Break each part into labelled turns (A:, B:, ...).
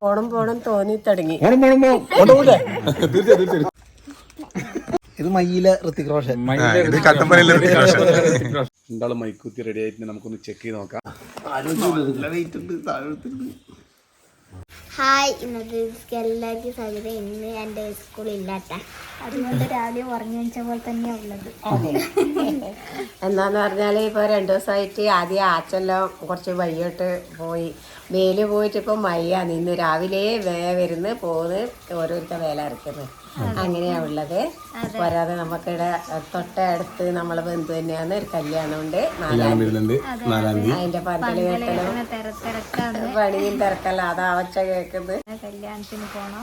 A: പോണം പോണം തോന്നി തുടങ്ങി.
B: ഇത് മയ്യിലെ ഋത്തിക് റോഷൻ. രണ്ടാളും മൈക്കുത്തി റെഡി ആയിട്ട് നമുക്കൊന്ന് ചെക്ക് ചെയ്ത് നോക്കാം.
C: ഹായ് ഇന്നത്തെ എല്ലാവർക്കും സ്വാഗതം. ഇന്ന് എന്റെ സ്കൂളില്ലാത്ത അതുകൊണ്ട് രാവിലെ ഉറങ്ങി വെച്ച പോലെ തന്നെയാണ് ഉള്ളത്.
A: എന്താന്ന് പറഞ്ഞാൽ ഇപ്പോൾ രണ്ടു ദിവസമായിട്ട് ആദ്യം ആച്ചെല്ലാം കുറച്ച് വഴിയോട്ട് പോയി. വേൽ പോയിട്ട് ഇപ്പം മയ്യാണ് ഇന്ന് രാവിലെ വേ വരുന്ന് പോന്ന് ഓരോരുത്തർ വേല ഇറക്കുന്നത് അങ്ങനെയാ ഉള്ളത്. പോരാതെ നമുക്കിവിടെ തൊട്ടടുത്ത് നമ്മളെ ബന്ധു തന്നെയാണ് ഒരു കല്യാണം ഉണ്ട് അതിന്റെ പന്തൽ കേട്ടലും. പണിയും തിരക്കല്ല. അതാ ഒച്ച കേൾക്കുന്നത്.
C: കല്യാണത്തിന് പോണോ?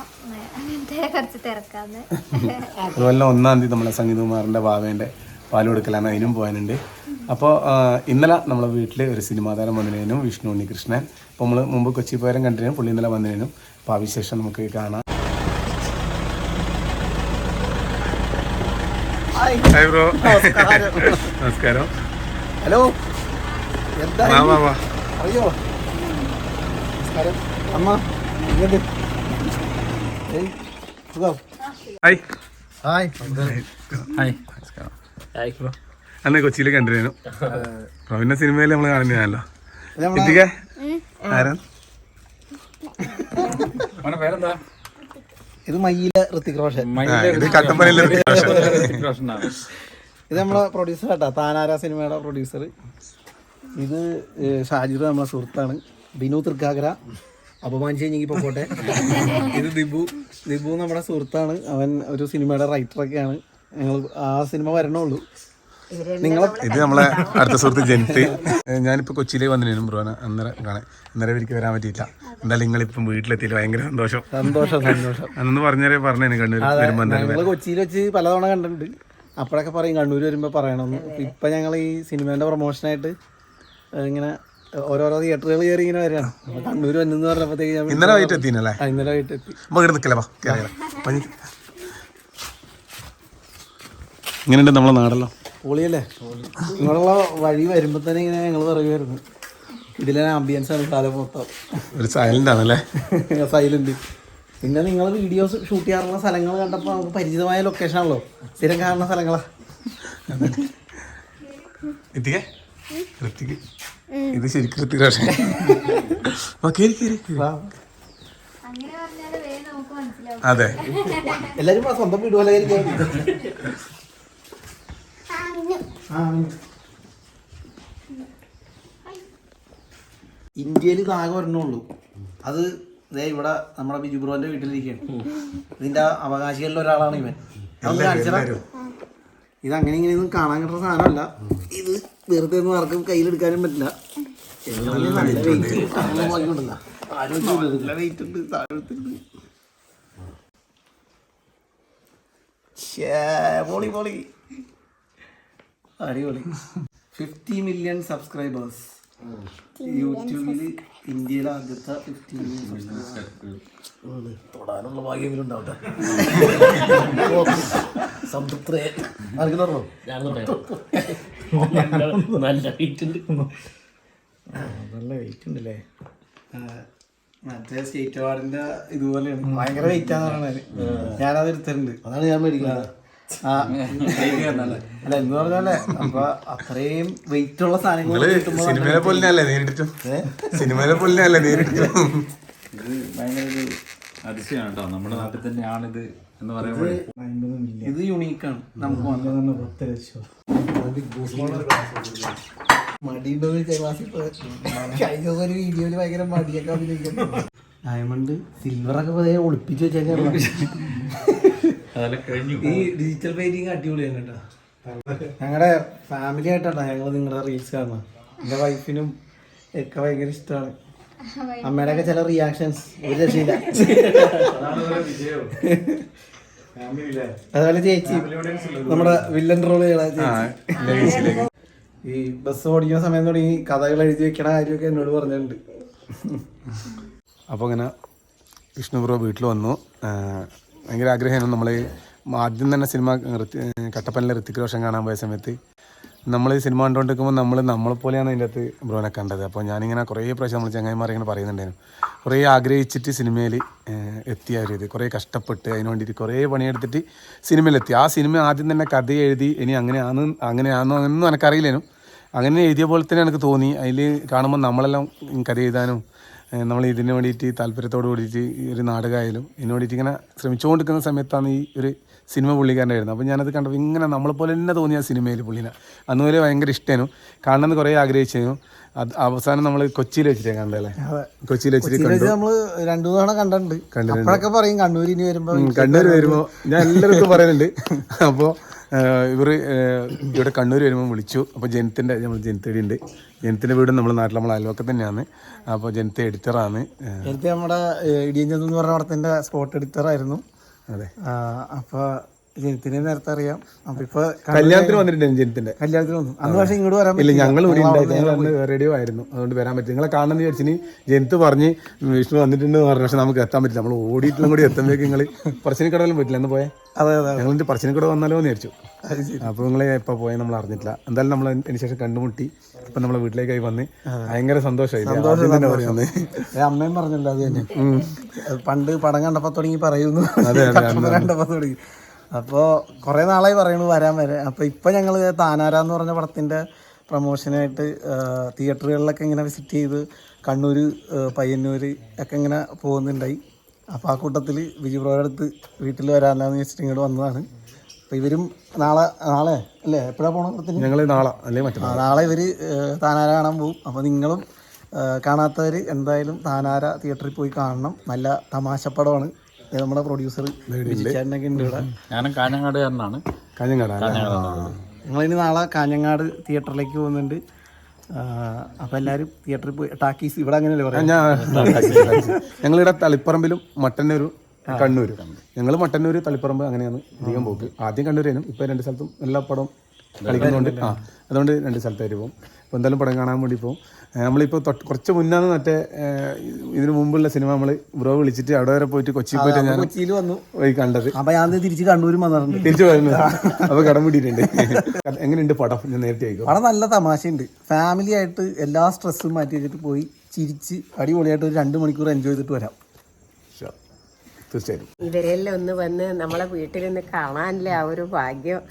C: അങ്ങനത്തെ കുറച്ച് തിരക്കാന്ന്
B: അതുപോലെ ഒന്നാം തീയതി നമ്മളെ സംഗീതകുമാറിന്റെ ഭാവേന്റെ പാൽ കൊടുക്കലാണ്. അതിനും പോകാനുണ്ട്. അപ്പോൾ ഇന്നലെ നമ്മളെ വീട്ടിൽ ഒരു സിനിമാ താരം വന്നതിനും വിഷ്ണു ഉണ്ണികൃഷ്ണൻ. അപ്പോൾ നമ്മൾ മുമ്പ് കൊച്ചി പോയാലും കണ്ടിനും പുള്ളി ഇന്നലെ വന്നതിനും അപ്പോൾ ആ വിശേഷം നമുക്ക് കാണാം.
D: ഹായ് ബ്രോ നമസ്കാരം.
B: ഹലോ. എന്താ
D: വാ വാ വാ.
B: അറിയോ? നമസ്കാരം. അമ്മ ഇങ്ങോട്ട് ഏയ് സുഖം.
D: ഹായ്
B: ഹായ്
D: ഹായ് അന്ന് കൊച്ചിയിൽ കണ്ടിരുന്നു. പ്രവീണ സിനിമയിൽ നമ്മൾ കാണുന്നതാണല്ലോ ആരാ? ആരാ
B: ഇത് മയ്യിലെ ഋത്തിക് റോഷൻ.
D: ഇത് കട്ടപ്പനയിലെ
B: ഇത് നമ്മളെ പ്രൊഡ്യൂസർ കേട്ടോ താനാര സിനിമയുടെ പ്രൊഡ്യൂസർ ഇത് ഷാജി നമ്മളെ സുഹൃത്താണ്. ബിനു തൃക്കാക്കര. അപമാനിച്ച് കഴിഞ്ഞെങ്കിൽ പോട്ടെ. ഇത് ദിബു. ദിബു നമ്മുടെ സുഹൃത്താണ്. അവൻ ഒരു സിനിമയുടെ റൈറ്ററൊക്കെയാണ് ഞങ്ങൾ ആ സിനിമ വരണുള്ളൂ നിങ്ങളെ
D: ഇത് നമ്മളെ അടുത്ത സുഹൃത്ത് ജനിത്ത്. ഞാനിപ്പോൾ കൊച്ചിയിലേക്ക് വന്നിരുന്നു ബ്രോന അന്നേരം കാണാൻ അന്നേരം എനിക്ക് വരാൻ പറ്റിയില്ല എന്തായാലും നിങ്ങളിപ്പം വീട്ടിലെത്തിയില്ല? ഭയങ്കര സന്തോഷം.
B: സന്തോഷം സന്തോഷം.
D: അന്ന് പറഞ്ഞേ പറഞ്ഞു കണ്ണൂർ വരുമ്പോൾ എന്തായാലും
B: കൊച്ചിയിൽ വെച്ച് പലതവണ കണ്ടിട്ടുണ്ട്. അപ്പോഴൊക്കെ പറയും കണ്ണൂർ വരുമ്പോൾ പറയണമെന്ന് ഇപ്പം ഞങ്ങൾ ഈ സിനിമേന്റെ പ്രൊമോഷനായിട്ട് ഇങ്ങനെ ഓരോരോ തിയേറ്ററുകൾ കയറി ഇങ്ങനെ വരികയാണ്. കണ്ണൂർ വന്നെന്ന് പറഞ്ഞപ്പോഴത്തേക്ക് ഞാൻ
D: ഇന്നലെ വൈകിട്ട് എത്തി
B: അല്ലേ ഇന്നലെ വൈകിട്ട് എത്തി
D: നമുക്ക് ഇവിടെ നിൽക്കില്ല വാ. ഇങ്ങനെയുണ്ട് നമ്മളെ നാടല്ലോ.
B: പൊളിയല്ലേ? നിങ്ങളുള്ള വഴി വരുമ്പോ തന്നെ ഇങ്ങനെ ഞങ്ങൾ പറയുമായിരുന്നു ഇതിലെ ആംബിയൻസ് ആണ് കാലം മൊത്തം.
D: ഒരു സൈലന്റ് ആണല്ലേ?
B: സൈലന്റ് പിന്നെ നിങ്ങൾ വീഡിയോസ് ഷൂട്ട് ചെയ്യാറുള്ള സ്ഥലങ്ങൾ കണ്ടപ്പോൾ നമുക്ക് പരിചിതമായ ലൊക്കേഷൻ ആണല്ലോ. സ്ഥിരം കാണുന്ന സ്ഥലങ്ങളാ.
D: ഇത് ശരിക്കും അതെ. റോഷൻ എല്ലാരും സ്വന്തം കേറി.
B: വാ.
C: അങ്ങനെ പറഞ്ഞാൽ വേഗം നമുക്ക് മനസ്സിലാവും
D: അതെ
B: എല്ലാരും വാ, സ്വന്തം വീട് പോലെ ആയിരിക്കും. ആ. ഇന്ത്യയിൽ ഇത് ആകെ ഒരെണ്ണമുള്ളൂ അത് ദേ ഇവിടെ നമ്മുടെ ബിജു ബ്രോന്റെ വീട്ടിലിരിക്കുകയാണ് ഇതിന്റെ അവകാശികളിൽ ഒരാളാണ് ഇവൻ. ഇത് അങ്ങനെ ഇങ്ങനെ ഒന്നും കാണാൻ കിട്ടുന്ന സാധനമല്ല. ഇത് വെറുതെ ഒന്നും ആർക്കും കയ്യിലെടുക്കാനും പറ്റില്ല. എല്ലാം നല്ല അടിപൊളി. ഫിഫ്റ്റി മില്യൺ സബ്സ്ക്രൈബേഴ്സ് യൂട്യൂബിൽ ഇന്ത്യയിലെ ആദ്യത്തെ ഫിഫ്റ്റി മില്യൺ സബ്സ്ക്രൈബേഴ്സ് തൊടാനുള്ള ഭാഗ്യമെങ്കിലും ഉണ്ടാവട്ടെ സംതൃപ്തരെ ആർക്കും തുറന്നോ
E: നല്ല വെയിറ്റ് ഉണ്ട്
B: നല്ല വെയിറ്റ് ഉണ്ടല്ലേ മറ്റേ സ്റ്റേറ്റ് അവാർഡിന്റെ ഇതുപോലെയാണ്. ഭയങ്കര വെയിറ്റ് ആണെന്ന് പറഞ്ഞത് ഞാനത് എടുത്തിട്ടുണ്ട്. അതാണ് ഞാൻ മേടിക്കുന്നത്. അല്ല എന്ന് പറഞ്ഞാലേ അപ്പൊ അത്രയും വെയിറ്റ് ഉള്ള സാധനങ്ങൾ
D: സിനിമയിലെ പോലെ അല്ലേ നേരിട്ടിട്ടും സിനിമയിലെ പോലെ അല്ലേ നേരിട്ടിട്ടും
E: ഇത് ഭയങ്കര ഒരു അതിശയമാണ് കേട്ടോ. നമ്മുടെ നാട്ടിൽ തന്നെയാണിത് എന്ന് പറയുമ്പോൾ
B: ഇത് യുണീക്കാണ് നമുക്ക് കഴിഞ്ഞ ദിവസം ഒരു വീഡിയോയിൽ ഭയങ്കര മടിയൊക്കെ അഭിനയിക്കുന്നു ഡയമണ്ട് സിൽവർ ഒക്കെ ഒളിപ്പിച്ചു ഒളിപ്പിച്ച് വെച്ചേക്കാണ് ഈ ഡിജിറ്റൽ പെയിന്റിങ് അടിപൊളിയാണ് കേട്ടോ. ഞങ്ങളുടെ ഫാമിലി ആയിട്ടാണ് ഞങ്ങൾ നിങ്ങളുടെ റീൽസ് കാണുന്നത് എന്റെ വൈഫിനും ഒക്കെ ഭയങ്കര ഇഷ്ടമാണ് അമ്മയുടെ ഒക്കെ ചില റിയാക്ഷൻസ് ഒരു രക്ഷയില്ല. അതുപോലെ ചേച്ചി നമ്മുടെ വില്ലൻ റോൾ ഈ ബസ് ഓടിക്കുന്ന സമയം തുടങ്ങി കഥകൾ എഴുതി വെക്കണ കാര്യമൊക്കെ എന്നോട് പറഞ്ഞിട്ടുണ്ട്.
D: അപ്പോൾ അങ്ങനെ വിഷ്ണുപ്രോ വീട്ടിൽ വന്നു. ഭയങ്കര ആഗ്രഹമായിരുന്നു. നമ്മൾ ആദ്യം തന്നെ സിനിമ കട്ടപ്പനയിലെ ഋത്തിക് റോഷൻ കാണാൻ പോയ സമയത്ത് നമ്മൾ സിനിമ കണ്ടുകൊണ്ടിരിക്കുമ്പോൾ നമ്മൾ നമ്മളെ പോലെയാണ് അതിന്റെ അകത്ത് ബ്രോനെ കണ്ടത്. അപ്പോൾ ഞാനിങ്ങനെ കുറേ പ്രാവശ്യം നമ്മൾ ചങ്ങായിമാർ ഇങ്ങനെ പറയുന്നുണ്ടായിരുന്നു. കുറേ ആഗ്രഹിച്ചിട്ട് സിനിമയിൽ എത്തിയ ഒരു ഇത്. കുറേ കഷ്ടപ്പെട്ട് അതിന് വേണ്ടിയിട്ട് കുറേ പണിയെടുത്തിട്ട് സിനിമയിലെത്തി. ആ സിനിമ ആദ്യം തന്നെ കഥ എഴുതി ഇനി അങ്ങനെയാണ് അങ്ങനെയാണോ എന്നൊന്നും എനിക്കറിയില്ലേനും. അങ്ങനെ എഴുതിയ പോലെ തന്നെ എനിക്ക് തോന്നി. അതിൽ കാണുമ്പോൾ നമ്മളെല്ലാം കഥ എഴുതാനും നമ്മൾ ഇതിന് വേണ്ടിയിട്ട് താല്പര്യത്തോട് കൂടിയിട്ട് ഈ ഒരു നാടകമായാലും ഇതിന് വേണ്ടിയിട്ട് ഇങ്ങനെ ശ്രമിച്ചുകൊണ്ടിരിക്കുന്ന സമയത്താണ് ഈ ഒരു സിനിമ പുള്ളിക്കാരന്റെ വരുന്നത്. അപ്പോൾ ഞാനത് കണ്ടപ്പോൾ ഇങ്ങനെ നമ്മളെ പോലെ തന്നെ തോന്നിയ സിനിമയിൽ പുള്ളിനെ. അന്ന് വരെ ഭയങ്കര ഇഷ്ടമായിരുന്നു കാണണമെന്ന് കുറേ ആഗ്രഹിച്ചു അത് അവസാനം നമ്മൾ കൊച്ചിയിൽ വെച്ചിട്ടാണ് കണ്ടല്ലേ കൊച്ചിയിൽ വെച്ചിട്ട് കണ്ടു.
B: ഇത് രണ്ടു തവണ കണ്ടിട്ടുണ്ട്. കണ്ടിട്ടുണ്ട്. പറയും കണ്ണൂർ ഇനി
D: വരുമ്പോൾ കണ്ണൂർ വരുമ്പോൾ ഞാൻ എല്ലാവർക്കും പറയുന്നുണ്ട് അപ്പോൾ ഇവർ ഇവിടെ കണ്ണൂർ വരുമ്പോൾ വിളിച്ചു. അപ്പോൾ ജനത്തിന്റെ നമ്മൾ ജനത്തേടി ഉണ്ട്. ജനത്തിന്റെ വീട് നമ്മുടെ നാട്ടിൽ നമ്മൾ അയൽവക്കം തന്നെയാണ്. അപ്പോൾ ജനത്തെ എഡിറ്ററാണ്
B: ജനത്തെ നമ്മുടെ ഇടിയഞ്ചെന്ന് പറഞ്ഞ പടത്തിന്റെ സ്പോട്ട് എഡിറ്ററായിരുന്നു
D: അതെ.
B: ആ, അപ്പൊ ജനത്തിനെ നേരത്തെ അറിയാം. അപ്പൊ ഇപ്പൊ
D: കല്യാണത്തിന് വന്നിട്ടുണ്ട് ജനത്തിന്റെ
B: കല്യാണത്തിന് വന്നു. അന്ന് പക്ഷേ ഇങ്ങോട്ട് വരാൻ
D: ഇല്ല ഞങ്ങൾ ഇവിടെ ഉണ്ടായിരുന്നു റേഡിയോ ആയിരുന്നു. അതുകൊണ്ട് വരാൻ പറ്റും നിങ്ങളെ എന്ന് വിചാരിച്ചിനി ജനത്ത് പറഞ്ഞ് വിഷ്ണു വന്നിട്ടുണ്ട് പറഞ്ഞു. പക്ഷെ നമുക്ക് എത്താൻ പറ്റില്ല. നമ്മൾ ഓടിയിട്ടും കൂടി എത്തുമ്പോഴേക്കും നിങ്ങൾ പറശ്ശിനിക്കടവിലും പറ്റില്ല എന്ന് പോയേ?
B: അതെ അതെ
D: ഞങ്ങൾ പറശ്ശിനിക്കട വന്നാലോ എന്ന് വിചാരിച്ചു. അപ്പോൾ നിങ്ങളെ എപ്പോൾ പോയാൽ നമ്മൾ അറിഞ്ഞിട്ടില്ല. എന്തായാലും നമ്മൾ അതിന് ശേഷം കണ്ടുമുട്ടി. ഇപ്പം നമ്മളെ വീട്ടിലേക്കായി വന്ന് ഭയങ്കര സന്തോഷമായി
B: അമ്മയും പറഞ്ഞല്ലോ അത് തന്നെ. പണ്ട് പടം കണ്ടപ്പോ തുടങ്ങി പറയുന്നു.
D: അതെ, അതെ,
B: കണ്ടപ്പോ കണ്ടപ്പോ തുടങ്ങി. അപ്പോ കുറേ നാളായി പറയണു വരാൻ വരെ. അപ്പോൾ ഇപ്പോൾ ഞങ്ങൾ താനാര എന്ന് പറഞ്ഞ പടത്തിന്റെ പ്രൊമോഷനായിട്ട് തിയേറ്ററുകളിലൊക്കെ ഇങ്ങനെ വിസിറ്റ് ചെയ്ത് കണ്ണൂർ പയ്യന്നൂർ ഒക്കെ ഇങ്ങനെ പോകുന്നുണ്ടായി. അപ്പോൾ ആ കൂട്ടത്തിൽ ബിജു ബ്രോയുടെ അടുത്ത് വീട്ടിൽ വരാനാന്ന് വെച്ചിട്ട് ഇങ്ങോട്ട് വന്നതാണ്. അപ്പോൾ ഇവരും നാളെ നാളെ അല്ലേ? എപ്പോഴാണ് പോകണം
D: ഞങ്ങൾ നാളെ അല്ലേ മറ്റേ
B: നാളെ ഇവർ താനാര കാണാൻ പോകും അപ്പോൾ നിങ്ങളും കാണാത്തവർ എന്തായാലും താനാര തിയേറ്ററിൽ പോയി കാണണം. നല്ല തമാശപ്പടമാണ് നമ്മുടെ പ്രൊഡ്യൂസർ വിജിച്ചേട്ടനൊക്കെ ഉണ്ട് ഇവിടെ.
E: ഞാനും കാഞ്ഞങ്ങാടുകാരനാണ്.
D: കാഞ്ഞങ്ങാട്
B: ഞങ്ങളിനി നാളെ കാഞ്ഞങ്ങാട് തിയേറ്ററിലേക്ക് പോകുന്നുണ്ട്. അപ്പൊ എല്ലാരും തിയേറ്ററിൽ പോയി. ടാക്കീസ് ഇവിടെ അങ്ങനെയല്ലേ പറയാം?
D: ഞങ്ങളിവിടെ തളിപ്പറമ്പിലും മട്ടന്നൂരും കണ്ണൂരും. ഞങ്ങൾ മട്ടന്നൂര് തളിപ്പറമ്പ് അങ്ങനെയാണ് അധികം പോക്ക്. ആദ്യം കണ്ണൂരേനും ഇപ്പൊ രണ്ട് സ്ഥലത്തും എല്ലാ പടവും കളിക്കുന്നുണ്ട്. ആ അതുകൊണ്ട് രണ്ട് സ്ഥലത്തായിട്ട് പോകും. അപ്പോൾ എന്തായാലും പടം കാണാൻ വേണ്ടി പോകും. നമ്മളിപ്പോൾ തൊട്ട് കുറച്ച് മുന്നാണ് മറ്റേ ഇതിന് മുമ്പുള്ള സിനിമ നമ്മൾ ബ്രോ വിളിച്ചിട്ട് അവിടെ വരെ പോയിട്ട് കൊച്ചി പോയിട്ട് ഞാൻ
B: കൊച്ചിയിൽ വന്നു.
D: പോയി കണ്ടത്.
B: അപ്പോൾ ഞാൻ തിരിച്ച് കണ്ണൂരും വന്നിട്ടുണ്ട്.
D: തിരിച്ചു വരുന്നത് അപ്പോൾ കടം പിടിയിട്ടുണ്ട്. എങ്ങനെയുണ്ട് പടം? ഞാൻ നേരത്തെ ആയിക്കോ?
B: പടം നല്ല തമാശയുണ്ട്. ഫാമിലി ആയിട്ട് എല്ലാ സ്ട്രെസ്സും മാറ്റി വെച്ചിട്ട് പോയി ചിരിച്ച് അടിപൊളിയായിട്ട് ഒരു രണ്ട് മണിക്കൂർ എൻജോയ് ചെയ്തിട്ട് വരാം.
D: തീർച്ചയായും
A: ഇവരെല്ലാം ഒന്ന് വന്ന് നമ്മളെ വീട്ടിൽ നിന്ന് കാണാനില്ല ആ ഒരു ഭാഗ്യം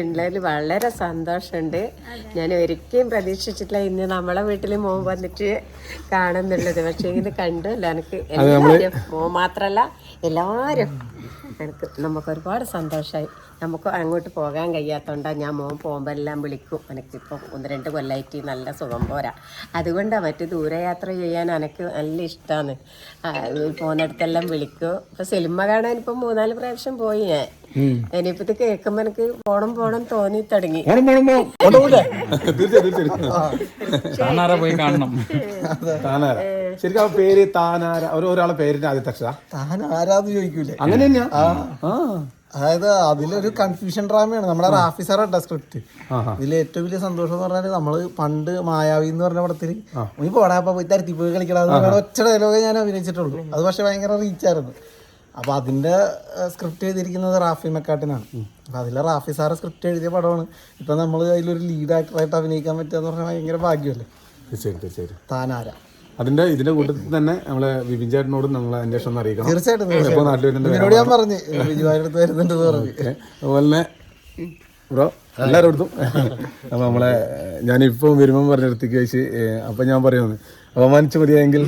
A: ഉള്ളതിൽ വളരെ സന്തോഷമുണ്ട്. ഞാൻ ഒരിക്കലും പ്രതീക്ഷിച്ചിട്ടില്ല ഇന്ന് നമ്മളെ വീട്ടിൽ മോൻ വന്നിട്ട് കാണുന്നുള്ളത്. പക്ഷേ ഇത് കണ്ടല്ല എനിക്ക് എല്ലാവരും. മോൻ മാത്രല്ല എല്ലാവരും. എനിക്ക് നമുക്ക് ഒരുപാട് സന്തോഷമായി നമുക്ക് അങ്ങോട്ട് പോകാൻ കഴിയാത്തതുകൊണ്ടാണ് ഞാൻ മോൻ പോകുമ്പോൾ എല്ലാം വിളിക്കും. എനിക്കിപ്പോൾ ഒന്ന് രണ്ട് കൊല്ലായിട്ട് നല്ല സുഖം പോരാ. അതുകൊണ്ടാണ് മറ്റ് ദൂരയാത്ര ചെയ്യാൻ എനിക്ക് നല്ല ഇഷ്ടമാണ് പോകുന്നിടത്തെല്ലാം വിളിക്കും. ഇപ്പം സിനിമ കാണാൻ ഇപ്പം മൂന്നാൽ പ്രാവശ്യം പോയി ഞാൻ. ഇനിയിപ്പോ ഇത് കേൾക്കുമ്പോ എനിക്ക് പോണം പോണം തോന്നി തുടങ്ങി.
E: പോയി കാണണം?
D: താനാര? ശരിക്കും ആ പേര് താനാര. ഒരാളെ പേരിന്റെ ആദ്യത്തെ
B: താനാരാന്ന് ചോദിക്കൂലേ?
D: അങ്ങനെ തന്നെയാ ആ.
B: അതായത് അതിലൊരു കൺഫ്യൂഷൻ ഡ്രാമയാണ് നമ്മുടെ റാഫി സാറാട്ട സ്ക്രിപ്റ്റ് ഇതിൽ ഏറ്റവും വലിയ സന്തോഷം എന്ന് പറഞ്ഞാൽ നമ്മൾ പണ്ട് മായാവി എന്ന് പറഞ്ഞ പടത്തിൽ നീ പോടാപ്പ പോയി തരത്തി പോയി കളിക്കണം ഒറ്റ ഡയലോഗേ ഞാൻ അഭിനയിച്ചിട്ടുള്ളൂ. അത് പക്ഷെ ഭയങ്കര റീച്ചായിരുന്നു അപ്പൊ അതിന്റെ സ്ക്രിപ്റ്റ് എഴുതിയിരിക്കുന്നത് റാഫി മെക്കാട്ടിനാണ്. അപ്പൊ അതിലെ റാഫി സാറ് സ്ക്രിപ്റ്റ് എഴുതിയ പടമാണ്. ഇപ്പൊ നമ്മൾ അതിലൊരു ലീഡ് ആക്ടറായിട്ട് അഭിനയിക്കാൻ പറ്റുക എന്ന് പറഞ്ഞാൽ ഭയങ്കര ഭാഗ്യമല്ലേ? താനാര?
D: അതിന്റെ ഇതിന്റെ കൂട്ടത്തിൽ തന്നെ നമ്മളെ വിപിൻ ചേട്ടനോടും നമ്മൾ അന്വേഷണം അറിയിക്കണം.
B: തീർച്ചയായിട്ടും
D: എപ്പോ നാട്ടിൽ വരുന്നുണ്ട്
B: ഇതിനോട് ഞാൻ പറഞ്ഞു ബിജുവായുടെ അടുത്ത് വരുന്നുണ്ട് പറഞ്ഞു.
D: ഓക്കേ. അതുപോലെ തന്നെ ബ്രോ എല്ലാവരും അപ്പൊ നമ്മളെ ഞാനിപ്പോൾ വരുമ്പം പറഞ്ഞിടത്തേക്ക് വെച്ച് അപ്പൊ ഞാൻ പറയുന്നത് അപമാനിച്ചു മതിയെങ്കിൽ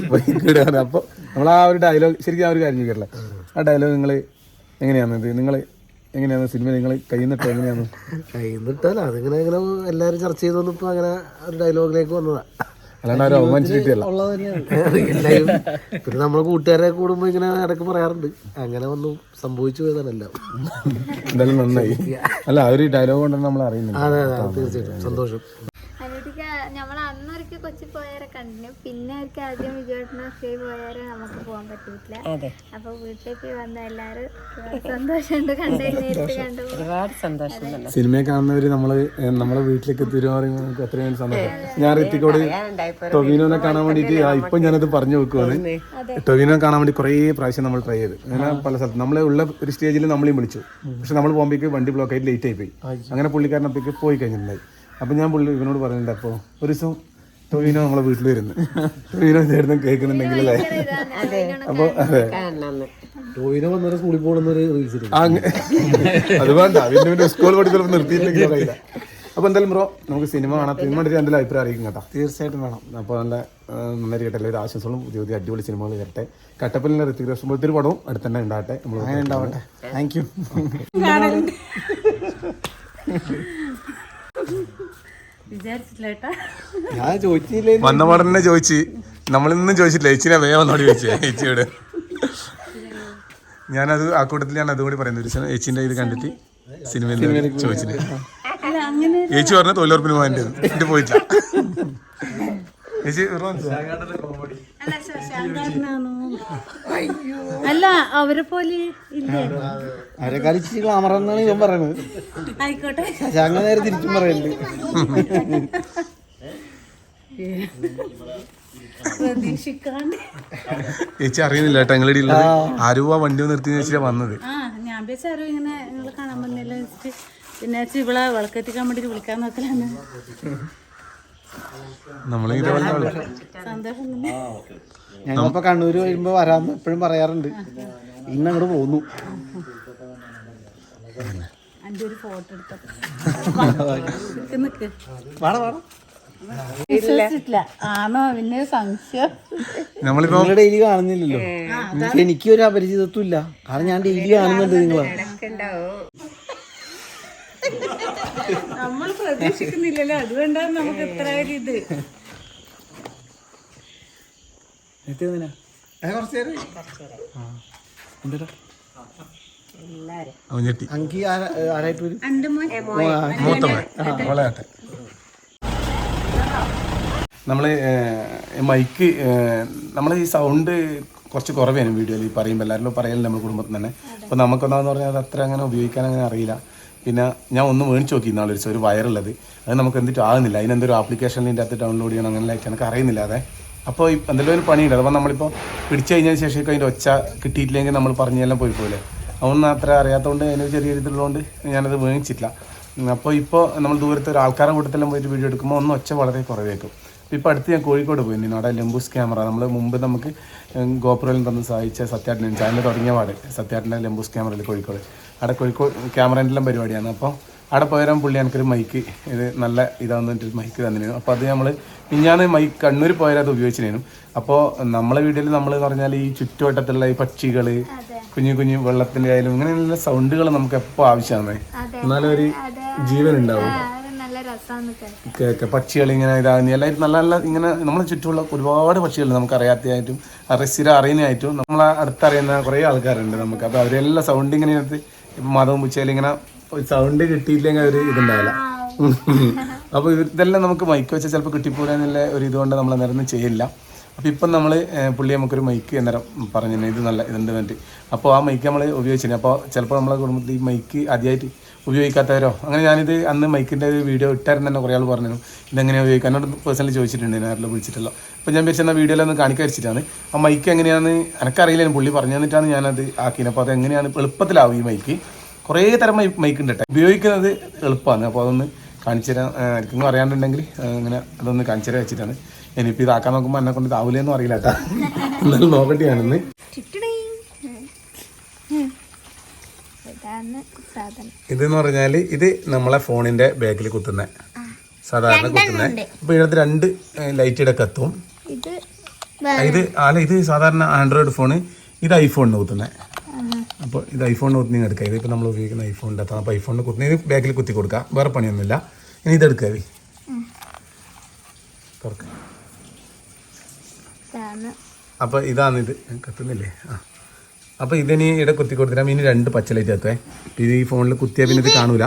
D: അപ്പൊ നമ്മൾ ആ ഒരു ഡയലോഗ് ശരിക്കും ആ ഒരു കാര്യം ചെയ്യാറില്ല ആ ഡയലോഗ് നിങ്ങൾ എങ്ങനെയാണ് ഇത് നിങ്ങൾ എങ്ങനെയാണ് സിനിമ നിങ്ങൾ കൈന്നിട്ട് എങ്ങനെയാണ്
B: കൈന്നിട്ടല്ല അതിങ്ങനെ ഇങ്ങനെ എല്ലാവരും ചർച്ച ചെയ്തോന്നിപ്പോ അങ്ങനെ ഒരു ഡയലോഗിലേക്ക് വന്നതാ.
D: അല്ലാണ്ട് അവമാനിച്ചിട്ടല്ല
B: എല്ലാവരും പിന്നെ നമ്മളെ കൂട്ടുകാരെ കൂടുമ്പോ ഇങ്ങനെ ഇടയ്ക്ക് പറയാറുണ്ട്. അങ്ങനെ ഒന്നും സംഭവിച്ചു പോയതാണല്ലോ
D: എന്തായാലും നന്നായി. അല്ല ആ ഒരു ഡയലോഗ് കൊണ്ടാണ് നമ്മൾ അറിയുന്നത്
B: അതെ അതെ തീർച്ചയായിട്ടും. സന്തോഷം.
C: അനിയത്തിക്ക് നമ്മൾ അന്നൊരിക്കൽ കൊച്ചി പോയാരെ കണ്ടിന് പിന്നെ ഒരിക്കൽ ആദ്യം വിജയോട്ടന സ്റ്റേ പോയാരെ നമുക്ക് പോകാൻ പറ്റിയിട്ടില്ല
A: അതെ.
C: അപ്പൊ വീട്ടിലേക്ക് വന്ന എല്ലാരും സന്തോഷമുണ്ട് കണ്ടു
A: ഒരുപാട് സന്തോഷം.
D: സിനിമയെ കാണുന്നവര് നമ്മൾ നമ്മളെ വീട്ടിലേക്ക് എത്തി പറയുമ്പോൾ നമുക്ക് അത്രയും സന്തോഷം. ഞാൻ ഋത്തിക്കോട് ടൊവിനോനെ കാണാൻ വേണ്ടിട്ട് ഇപ്പൊ ഞാനത് പറഞ്ഞു വെക്കുവാണ് ടൊവിനോ കാണാൻ വേണ്ടി കുറേ പ്രാവശ്യം നമ്മൾ ട്രൈ ചെയ്ത്. അങ്ങനെ പല സ്ഥലത്ത് നമ്മളെ ഉള്ള ഒരു സ്റ്റേജിൽ നമ്മളെയും വിളിച്ചു. പക്ഷെ നമ്മൾ പോകുമ്പോഴേക്ക് വണ്ടി ബ്ലോക്ക് ആയിട്ട് ലേറ്റ് ആയി പോയി. അങ്ങനെ പുള്ളിക്കാരനപ്പോഴേക്ക് പോയി കഴിഞ്ഞിട്ടുണ്ടായി. അപ്പം ഞാൻ പുള്ളി ഇവനോട് പറയുന്നുണ്ട് അപ്പോൾ ഒരു ദിവസം ടൊവിനോ നമ്മളെ വീട്ടിൽ വരുന്നു. ടൊവിനോ ചേർന്ന് കേൾക്കുന്നുണ്ടെങ്കിൽ അല്ലേ? അപ്പോൾ അതെ.
B: ടോയിനെ വന്നൊരു സ്കൂളിൽ പോകണമെന്നൊരു റീൽസ്
D: അത് വേണ്ട. പിന്നെ പിന്നെ സ്കൂൾ പഠിച്ചപ്പോൾ നിർത്തിയില്ലെങ്കിൽ അറിയില്ല അപ്പോൾ എന്തായാലും ബ്രോ നമുക്ക് സിനിമ കാണാം. സിനിമ കണ്ടിട്ട് എന്തെങ്കിലും അഭിപ്രായം അറിയിക്കും കേട്ടോ.
B: തീർച്ചയായിട്ടും വേണം.
D: അപ്പോൾ നല്ല നന്നായി കേട്ടല്ലേ ഒരു ആശംസകളും പുതിയ പുതിയ അടിപൊളി സിനിമകൾ വരട്ടെ. കട്ടപ്പലിന്റെ ഋത്തിക് റോഷൻ പോലത്തെ ഒരു പടവും അടുത്ത് തന്നെ ഉണ്ടാവട്ടെ നമ്മൾ
B: അങ്ങനെ ഉണ്ടാവട്ടെ. താങ്ക് യു ഞാൻ ചോദിച്ചില്ലേ?
D: വന്ന പാടം തന്നെ ചോദിച്ച്. നമ്മളിന്നും ചോദിച്ചില്ല ചേച്ചിനെ വേഗം വന്നോട് ചോദിച്ചു. ചേച്ചിയോട് ഞാനത് ആ കൂട്ടത്തിൽ ഞാൻ അതുകൂടി പറയുന്നത് ഒരു ചേച്ചിന്റെ ഇത് കണ്ടിട്ട് സിനിമയിൽ ചോദിച്ചില്ല? ചേച്ചി പറഞ്ഞ തൊഴിലുറപ്പിന് പോകാൻ എന്റെ പോയിട്ടില്ല. ചേച്ചി മനസ്സിലായോ?
F: അല്ല അവരെ പോലെ ഇല്ലേ?
B: അവരെക്കാൾ ഇച്ചിരി ഗ്ലാമർ എന്നാണ് ഇവൻ പറയുന്നത്
F: ആയിക്കോട്ടെ.
B: ശശാങ്ക നേരെ തിരിച്ചും പറയുന്നുണ്ട്
F: പ്രതീക്ഷിക്കാണ്ട്.
D: ചേച്ചി അറിയുന്നില്ല കേട്ടോ ഞങ്ങളുടെ ഉള്ളത് ആരുവ വണ്ടി നിർത്തി വെച്ചിട്ടാ വന്നത്?
F: ആ ഞാൻ വിചാരിച്ചാരോ ഇങ്ങനെ നിങ്ങൾ കാണാൻ വന്നില്ല പിന്നെ ഇവളെ വിളക്കെത്തിക്കാൻ വേണ്ടിട്ട് വിളിക്കാൻ നോക്കലാണ്.
B: ഞങ്ങളിപ്പോ കണ്ണൂര് വരുമ്പോ വരാന്ന് എപ്പോഴും പറയാറുണ്ട്. ഇന്ന് അങ്ങോട്ട് പോന്നു.
D: നമ്മളിപ്പോ
B: ഡെയിലി കാണുന്നില്ലല്ലോ. എനിക്ക് ഒരു അപരിചിതത്വം ഇല്ല. കാരണം ഞാൻ ഡെയിലി കാണുന്നുണ്ട് നിങ്ങളെ.
F: നമ്മൾ പ്രതീക്ഷിക്കുന്നില്ലല്ലോ. അതുകൊണ്ടാണ് നമുക്ക് ഇത്ര ഒരു ഇത്.
D: നമ്മൾ മൈക്ക് നമ്മൾ ഈ സൗണ്ട് കുറച്ച് കുറവാണ് വീഡിയോയിൽ ഈ പറയുമ്പോൾ എല്ലാവരും പറയലില്ല നമ്മുടെ കുടുംബത്തിൽ തന്നെ. അപ്പോൾ നമുക്കൊന്നാന്ന് പറഞ്ഞാൽ അത് അത്ര അങ്ങനെ ഉപയോഗിക്കാൻ അങ്ങനെ അറിയില്ല. പിന്നെ ഞാൻ ഒന്ന് മേടിച്ച് നോക്കി ഇന്നാളൊരു ഒരു വയറുള്ളത്. അത് നമുക്ക് എന്തിട്ട് ആകുന്നില്ല അതിനെന്തൊരു ആപ്ലിക്കേഷനിൽ ഇതിന്റെ അകത്ത് ഡൗൺലോഡ് ചെയ്യണം അങ്ങനെ എനിക്ക് അറിയുന്നില്ല അതെ അപ്പോൾ എന്തെങ്കിലും ഒരു പണിയുണ്ട്. അപ്പോൾ നമ്മളിപ്പോൾ പിടിച്ചു കഴിഞ്ഞതിന് ശേഷം അതിന്റെ ഒച്ച കിട്ടിയിട്ടില്ലെങ്കിൽ നമ്മൾ പറഞ്ഞെല്ലാം പോയി പോലെ അതൊന്നും അത്ര അറിയാത്തതുകൊണ്ട് അതിന് ചെറിയ രീതിയിലുള്ളതുകൊണ്ട് ഞാനത് മേടിച്ചിട്ടില്ല. അപ്പോൾ ഇപ്പോൾ നമ്മൾ ദൂരത്തെ ഒരു ആൾക്കാരുടെ കൂട്ടത്തിലും പോയിട്ട് വീഡിയോ എടുക്കുമ്പോൾ ഒന്ന് ഒച്ച വളരെ കുറവേക്കും അപ്പോൾ ഇപ്പോൾ അടുത്ത് ഞാൻ കോഴിക്കോട് പോയി അവിടെ ലെമ്പൂസ് ക്യാമറ. നമ്മൾ മുമ്പ് നമുക്ക് ഗോപുരയിൽ തന്ന് സഹായിച്ച സത്യാട്ടൻ ചാനൽ തുടങ്ങിയ പാട് സത്യാട്ടന്റെ ലെമ്പൂസ് ക്യാമറയിൽ കോഴിക്കോട്. കോഴിക്കോട് ക്യാമറേന്റെല്ലാം പരിപാടിയാണ്. അപ്പോൾ അവിടെ പോയാലും പുള്ളി എനിക്കൊരു മൈക്ക് ഇത് നല്ല ഇതാന്ന് പറഞ്ഞിട്ട് മൈക്ക് തന്നിരുന്നു. അപ്പോൾ അത് നമ്മൾ മിഞ്ഞാന്ന് മൈക്ക് കണ്ണൂർ പോയാൽ അത് ഉപയോഗിച്ചിരുന്നു. അപ്പോൾ നമ്മളെ വീട്ടിൽ നമ്മൾ എന്ന് പറഞ്ഞാൽ ഈ ചുറ്റുവട്ടത്തുള്ള ഈ പക്ഷികൾ കുഞ്ഞു കുഞ്ഞു വെള്ളത്തിന്റെ ആയാലും ഇങ്ങനെയുള്ള സൗണ്ടുകൾ നമുക്ക് എപ്പോൾ ആവശ്യമാണ്. എന്നാലും ഒരു ജീവൻ ഉണ്ടാവും കേക്ക് പക്ഷികൾ ഇങ്ങനെ ഇതാകുന്ന എല്ലാവരും നല്ല നല്ല ഇങ്ങനെ നമ്മളെ ചുറ്റുമുള്ള ഒരുപാട് പക്ഷികൾ നമുക്ക് അറിയാത്തതായിട്ടും സ്ഥിരം അറിയുന്നതായിട്ടും നമ്മളെ അടുത്തറിയുന്ന കുറേ ആൾക്കാരുണ്ട് നമുക്ക്. അപ്പോൾ അവരെല്ലാം സൗണ്ട് ഇങ്ങനെ മതവും ഇങ്ങനെ സൗണ്ട് കിട്ടിയില്ലെങ്കിൽ ഒരു ഇതുണ്ടാവില്ല. അപ്പോൾ ഇതെല്ലാം നമുക്ക് മൈക്ക് വെച്ചാൽ ചിലപ്പോൾ കിട്ടിപ്പോരാന്നുള്ള ഒരു ഇതുകൊണ്ട് നമ്മൾ അന്നേരം ചെയ്യില്ല. അപ്പോൾ ഇപ്പം നമ്മൾ പുള്ളി നമുക്കൊരു മൈക്ക് അന്നേരം പറഞ്ഞു ഇത് നല്ല ഇതുണ്ട് വേണ്ടി അപ്പോൾ ആ മൈക്ക് നമ്മൾ ഉപയോഗിച്ചിരുന്നു. അപ്പോൾ ചിലപ്പോൾ നമ്മളെ കുടുംബത്തിൽ ഈ മൈക്ക് ആദ്യമായിട്ട് ഉപയോഗിക്കാത്തവരോ? അങ്ങനെ ഞാനിത് അന്ന് മൈക്കിന്റെ ഒരു വീഡിയോ ഇട്ടായിരുന്നു തന്നെ കുറേ ആൾ പറഞ്ഞു ഇതെങ്ങനെയാണ് ഉപയോഗിക്കുക? എന്നോട് പേഴ്സണലി ചോദിച്ചിട്ടുണ്ട് ഞാൻ വിളിച്ചിട്ടല്ലോ അപ്പോൾ ഞാൻ വെച്ചാൽ വീഡിയോയിലൊന്ന് കാണിക്കാൻ വെച്ചിട്ടാണ്. ആ മൈക്ക് എങ്ങനെയാണ് എനിക്കറിയില്ല പുള്ളി പറഞ്ഞു തന്നിട്ടാണ് ഞാനത് ആക്കിയത്. അപ്പോൾ അത് എങ്ങനെയാണ് എളുപ്പത്തിലാവും ഈ മൈക്ക്. കുറേ തരം മൈ മൈക്ക് ഉണ്ട് കേട്ടോ ഉപയോഗിക്കുന്നത് എളുപ്പമാണ്. അപ്പോൾ അതൊന്ന് കാണിച്ചു തരാൻ എനിക്കൊന്നും അറിയാണ്ടുണ്ടെങ്കിൽ അങ്ങനെ അതൊന്ന് കാണിച്ചു തരാൻ വെച്ചിട്ടാണ്. ഇനിയിപ്പോൾ ഇതാക്കാൻ നോക്കുമ്പോൾ എന്നെ കൊണ്ട് ഇതാവില്ലെന്നും അറിയില്ല കേട്ടോ എന്നാലും നോക്കട്ടെ ഞാനൊന്ന്.
C: ഇതാണ് സാധനം.
D: ഇതെന്ന് പറഞ്ഞാൽ ഇത് നമ്മളെ ഫോണിന്റെ ബാക്കിൽ കുത്തുന്ന. സാധാരണ കുത്തുന്ന. അപ്പോൾ ഇതിനകത്ത് രണ്ട് ലൈറ്റിടെ കത്തും.
C: ഇത്
D: ഇത് അല്ല ഇത് സാധാരണ ആൻഡ്രോയിഡ് ഫോണ് ഇത് ഐഫോണിന് കുത്തുന്നത് അപ്പോൾ ഇത് ഐഫോണിന് കുത്തുന്ന എടുക്കുക ഇതിപ്പോൾ നമ്മൾ ഉപയോഗിക്കുന്ന ഐഫോണിന്റെ അകത്താണ് അപ്പോൾ ഐഫോണിന് കുത്തുന്ന ഇത് ബാക്കിൽ കുത്തി കൊടുക്കുക വേറെ പണിയൊന്നുമില്ല. ഇനി ഇതെടുക്കുക ഇത് തുറക്കുക
C: ഇതാണ്.
D: അപ്പോൾ ഇതാണ് ഇത്. കത്തുന്നില്ലേ? ആ. അപ്പോൾ ഇതിന് ഇവിടെ കുത്തി കൊടുത്തിട്ട് ഇനി രണ്ട് പച്ച ലൈറ്റ് കത്തുവേ. ഇത് ഈ ഫോണിൽ കുത്തിയാൽ പിന്നെ ഇത് കാണൂല.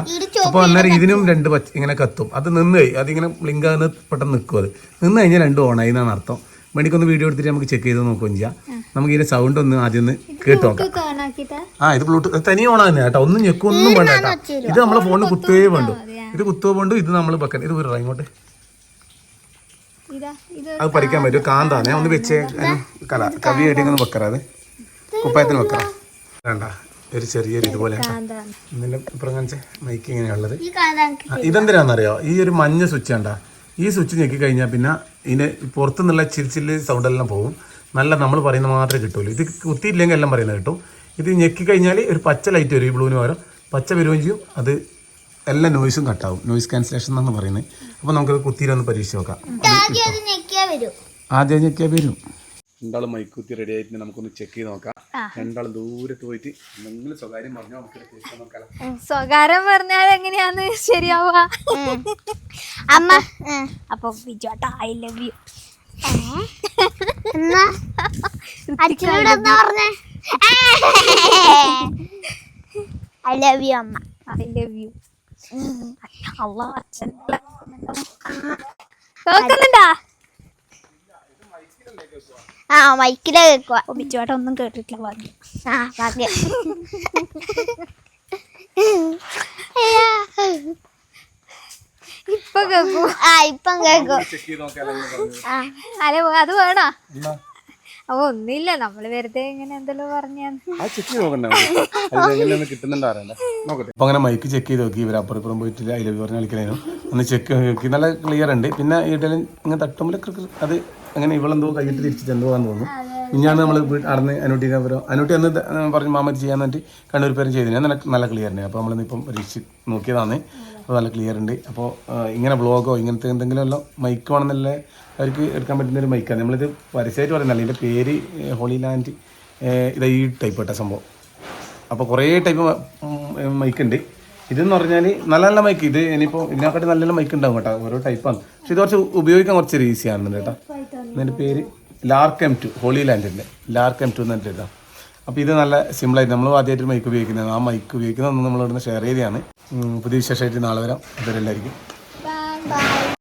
D: അപ്പോൾ അന്നേരം ഇതിനും രണ്ട് പച്ച ഇങ്ങനെ കത്തും. അത് നിന്ന് പോയി അതിങ്ങനെ ബ്ലിങ്ക് ആകുന്ന പെട്ടെന്ന് നിൽക്കും അത്. നിന്ന് കഴിഞ്ഞാൽ രണ്ടും ഓണായി എന്നാണ് അർത്ഥം. വേണ്ടിക്കൊന്ന് വീഡിയോ എടുത്തിട്ട് നമുക്ക് ചെക്ക് ചെയ്ത് നോക്കുകയും ചെയ്യാം. നമുക്ക് ഇതിന്റെ സൗണ്ട് ഒന്ന് ആദ്യം ഒന്ന് കേട്ട് നോക്കാം. ആ ഇത് ബ്ലൂടൂത്ത് തനി ഓൺ തന്നെ കേട്ടോ. ഒന്നും ഞെക്കൊന്നും വേണ്ട കേട്ടോ ഇത് നമ്മളെ ഫോണിൽ കുത്തുകയേ വേണ്ടു. ഇത് കുത്തുക വേണ്ടു? ഇത് നമ്മൾ പക്കം ഇത് വിടാം ഇങ്ങോട്ട്. അത് പഠിക്കാൻ പറ്റും കാന്താനെ ഒന്ന് വെച്ചേ. കല കവി ഇങ്ങനെ വെക്കറ അത്. കുപ്പായത്തിന് വെക്കാം വേണ്ട. ഒരു ചെറിയൊരു ഇതുപോലെ ഇന്നലെ മൈക്ക് ഇങ്ങനെയുള്ളത്. ഇതെന്തിനാണെന്നറിയോ ഈ ഒരു മഞ്ഞ സ്വിച്ച് കണ്ട. ഈ സ്വിച്ച് ഞെക്കി കഴിഞ്ഞാൽ പിന്നെ ഇതിന് പുറത്തുനിന്നുള്ള ചിരിച്ചിൽ സൗണ്ട് എല്ലാം പോകും നല്ല നമ്മൾ പറയുന്ന മാത്രമേ കിട്ടുള്ളൂ ഇത് കുത്തിയില്ലെങ്കിൽ എല്ലാം പറയുന്നത് കിട്ടും. ഇത് ഞെക്കി കഴിഞ്ഞാൽ ഒരു പച്ച ലൈറ്റ് വരും ഈ ബ്ലൂവിന് പകരം. പച്ച വരികയും ചെയ്യും. അത് എല്ലാ നോയ്സും കട്ടാവും നോയ്സ് ക്യാൻസലേഷൻ എന്നാണ് പറയുന്നത്. അപ്പോൾ നമുക്കത് കുത്തിയിലൊന്ന് പരീക്ഷിച്ച് നോക്കാം.
C: ആദ്യം
D: ഞെക്കിയാൽ വരും. എന്താണ് മൈക്കുത്തി റെഡി ആയിട്ട് നമുക്കൊന്ന് ചെക്ക് ചെയ്ത് നോക്കാം. രണ്ടാളും ദൂരത്ത് പോയിട്ട് എന്തെങ്കിലും സ്വകാര്യം പറഞ്ഞാൽ നമുക്ക് നോക്കാം
G: സ്വകാര്യം പറഞ്ഞാൽ എങ്ങനെയാന്ന് ശരിയാവുക.
C: അമ്മ.
G: അപ്പൊ ബിജോട്ട ഐ ലവ് യു
C: അച്ഛനോട് എന്താ പറഞ്ഞേ? ഐ ലവ് യു അമ്മ.
G: ഐ ലവ് യു അച്ഛൻ.
C: ആ മൈക്കിലെ കേൾക്കുക
G: അപ്പൊ ഒന്നും കേട്ടിട്ടില്ല ഭാഗ്യം
C: ആ ഭാഗ്യം
G: ഇപ്പൊ കേൾക്കൂ.
C: ആ ഇപ്പം
D: ചെയ്ത്
C: ആ.
G: അല്ല അത് വേണോ? അപ്പൊ ഒന്നുമില്ല. നമ്മൾ വെറുതെ ഇങ്ങനെ എന്തെല്ലോ പറഞ്ഞു
D: ആ ചെക്ക് ചെയ്ത് നോക്കണ്ടേ? അത് കിട്ടുന്നുണ്ടോ അറിയണ്ട നോക്കട്ടെ. അപ്പൊ അങ്ങനെ മൈക്ക് ചെക്ക് ചെയ്ത് നോക്കി ഇവർ അപ്പുറം ഇപ്പുറം പോയിട്ട് അതിൽ പറഞ്ഞ് കളിക്കലേനു ഒന്ന് ചെക്ക് നോക്കി നല്ല ക്ലിയർ ഉണ്ട്. പിന്നെ ഇടലും ഇങ്ങനെ തട്ടുമ്പോൾ അത് അങ്ങനെ ഇവളെന്തോ കൈയിട്ട് തിരിച്ച് ചെന്നുപോകാൻ തോന്നുന്നു. ഇനിയാണ് നമ്മൾ അടന്ന് അനൂട്ടിനെ അപ്പുറം അനൂട്ടി അന്ന് പറഞ്ഞ് മാമ ചെയ്യാൻ വേണ്ടി കണ്ണൂർ പേരും ഞാൻ നല്ല നല്ല ക്ലിയർ ഉണ്ട് അപ്പോൾ നമ്മളിന്നിപ്പം പരീക്ഷിച്ച് നോക്കിയതാണ്. അപ്പോൾ നല്ല ക്ലിയർ ഉണ്ട്. അപ്പോൾ ഇങ്ങനെ ബ്ലോഗോ ഇങ്ങനത്തെ എന്തെങ്കിലും എല്ലാം മൈക്ക് വേണമെന്നല്ല അവർക്ക് എടുക്കാൻ പറ്റുന്ന ഒരു മൈക്കാണ് നമ്മളിത് പരസ്യമായിട്ട് പറയുന്നില്ല. ഇതിന്റെ പേര് ഹോളി ലാൻഡ് ഇതാ ഈ ടൈപ്പ് കേട്ട സംഭവം. അപ്പോൾ കുറേ ടൈപ്പ് മൈക്ക് ഉണ്ട്. ഇതെന്ന് പറഞ്ഞാൽ നല്ല നല്ല മൈക്ക് ഇത് ഇനിയിപ്പോൾ ഇതിനെക്കാട്ടി നല്ല നല്ല മൈക്ക് ഉണ്ടാവും കേട്ടോ. ഓരോ ടൈപ്പാണ് പക്ഷെ ഇത് കുറച്ച് ഉപയോഗിക്കാൻ കുറച്ച് ഈസി ആണെന്നുണ്ട് കേട്ടോ. ഇതിന്റെ പേര് ലാർക്ക് എം ടു ഹോളി ലാൻഡിന്റെ ലാർക്ക് എം ടു എന്ന് കേട്ടോ. അപ്പോൾ ഇത് നല്ല സിമ്പിളായിട്ട് നമ്മൾ ആദ്യമായിട്ട് മൈക്ക് ഉപയോഗിക്കുന്നത്. ആ മൈക്ക് ഉപയോഗിക്കുന്നത് നമ്മൾ ഇവിടുന്ന് ഷെയർ ചെയ്തതാണ്. പുതിയ വിശേഷമായിട്ട് നാളെ വരാം.
C: ഇവരെല്ലാവർക്കും